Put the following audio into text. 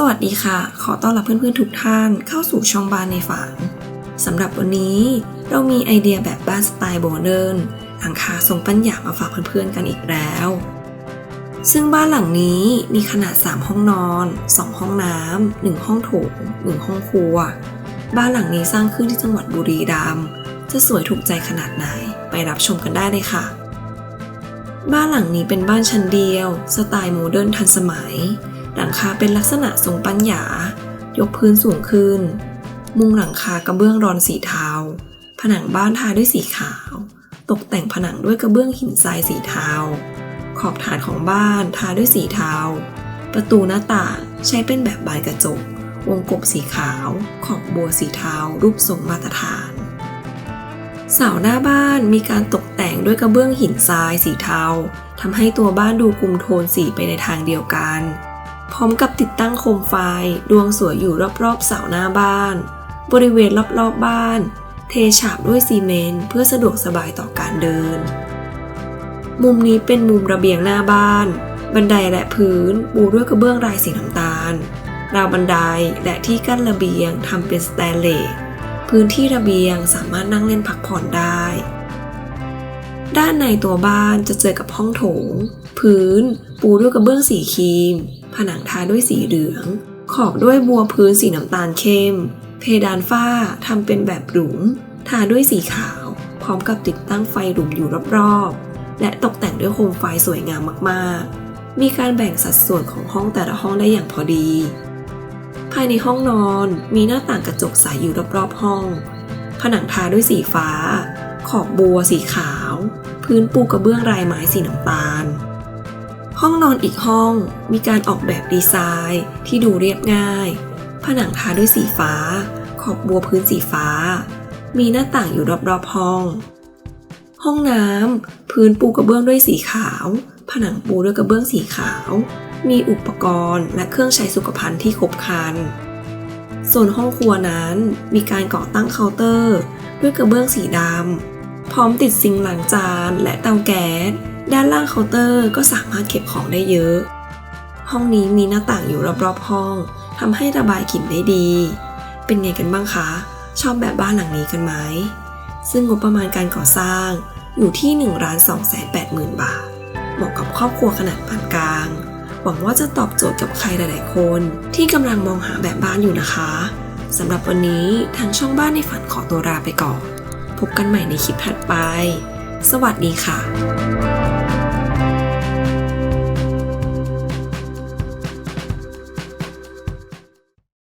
สวัสดีค่ะ ขอต้อนรับเพื่อนๆทุกท่านเข้าสู่ช่องบ้านในฝันสำหรับวันนี้เรามีไอเดียแบบบ้านสไตล์โบเดิร์นหลังคาทรงปัญญามาฝากเพื่อนๆกันอีกแล้ว ซึ่งบ้านหลังนี้มีขนาด 3 ห้องนอน 2 ห้องน้ำ 1 ห้องโถง 1 ห้องครัว บ้านหลังนี้สร้างขึ้นที่จังหวัดบุรีรัมย์จะสวยถูกใจขนาดไหนไปรับชมกันได้เลยค่ะ บ้านหลังนี้เป็นบ้านชั้นเดียว สไตล์โมเดิร์นทันสมัย หลังคาเป็นลักษณะทรงปัญญา ยกพื้นสูงขึ้น มุงหลังคากระเบื้องรอนสีเทา ผนังบ้านทาด้วยสีขาว ตกแต่งผนังด้วยกระเบื้องหินทรายสีเทา ขอบฐานของบ้านทาด้วยสีเทา ประตูหน้าต่างใช้เป็นแบบบานกระจก วงกบสีขาว ขอบบัวสีเทา รูปทรงมาตรฐาน เสาหน้าบ้านมีการตกแต่งด้วยกระเบื้องหินทรายสีเทาทำให้ตัวบ้านดูกลุมโทนสีไปในทางเดียวกัน พร้อมกับติดตั้งโคมไฟดวงสวยอยู่รอบๆเสาหน้าบ้าน บริเวณรอบๆบบ้าน เทฉาบด้วยซีเมนต์เพื่อสะดวกสบายต่อการเดิน มุมนี้เป็นมุมระเบียงหน้าบ้าน บันไดและพื้นปูด้วยกระเบื้องลายสีน้ำตาล ราวบันไดและที่กั้นระเบียงทำเป็นสแตนเลสพื้นที่ระเบียงสามารถนั่งเล่นพักผ่อนได้ ด้านในตัวบ้านจะเจอกับห้องโถง พื้น ปูด้วยกระเบื้องสีครีม ผนังทาด้วยสีเหลือง ขอบด้วยบัวพื้นสีน้ำตาลเข้ม เพดานฝ้าทำเป็นแบบหลุม ทาด้วยสีขาว พร้อมกับติดตั้งไฟหลุมอยู่รอบๆ และตกแต่งด้วยโคมไฟสวยงามมากๆ มีการแบ่งสัดส่วนของห้องแต่ละห้องได้อย่างพอดี ภายในห้องนอนมีหน้าต่างกระจกใสอยู่รอบๆห้อง ผนังทาด้วยสีฟ้า ขอบบัวสีขาว พื้นปูกระเบื้องลายไม้สีน้ำตาล ห้องนอนอีกห้องมีการออกแบบดีไซน์ที่ดูเรียบง่าย ผนังทาด้วยสีฟ้า ขอบบัวพื้นสีฟ้า มีหน้าต่างอยู่รอบๆห้อง ห้องน้ำพื้นปูกระเบื้องด้วยสีขาว ผนังปูด้วยกระเบื้องสีขาว มีอุปกรณ์และเครื่องใช้สุขภัณฑ์ที่ครบครันส่วนห้องครัวนั้นมีการก่อตั้งเคาน์เตอร์ ด้วยกระเบื้องสีดำ พร้อมติดซิงค์ล้างจานและเตาแก๊ส ด้านล่างเคาน์เตอร์ก็สามารถเก็บของได้เยอะ ห้องนี้มีหน้าต่างอยู่รอบๆห้องทำให้ระบายกลิ่นได้ดี เป็นไงกันบ้างคะ ชอบแบบบ้านหลังนี้กันไหม ซึ่งงบประมาณการก่อสร้างอยู่ที่1 2 8 0 0 0 0บาท เหมาะกับครอบครัวขนาดปานกลาง หวังว่าจะตอบโจทย์กับใครหลายๆ คนที่กำลังมองหาแบบบ้านอยู่นะคะสำหรับวันนี้ทางช่องบ้านในฝันขอตัวลาไปก่อน พบกันใหม่ในคลิปถัดไป สวัสดีค่ะ